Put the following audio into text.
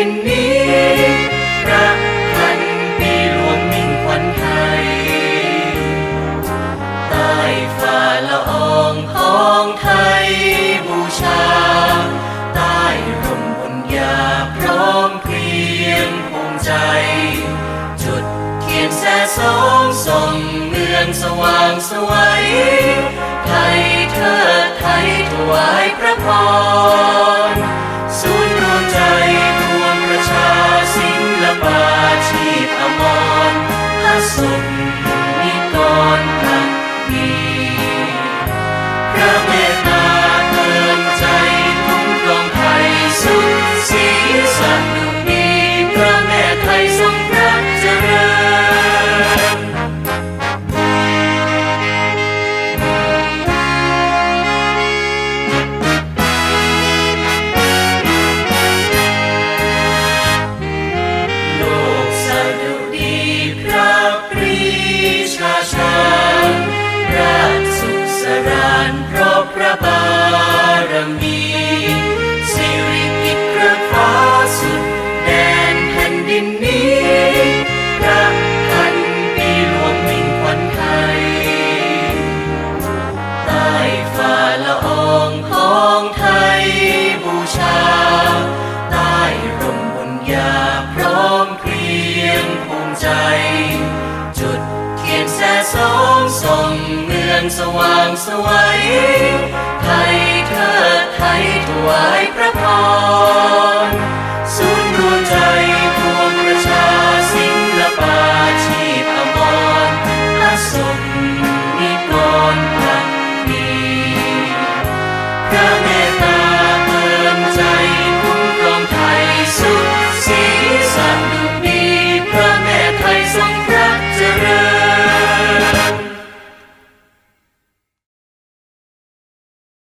ินนี้พระพันปีหลวงมิ่งขวัญไทยใต้ฟ้าละอองของไทยบูชา ใต้ร่มบุญญาพร้อมเพรียงภูมิใจ จุดเทียนแสสองส่งเมืองสว่างสวยไทยเธอไทยถวายพระพร จ จุดเทียนแสสองส่งเมืองสว่างสวัยไทย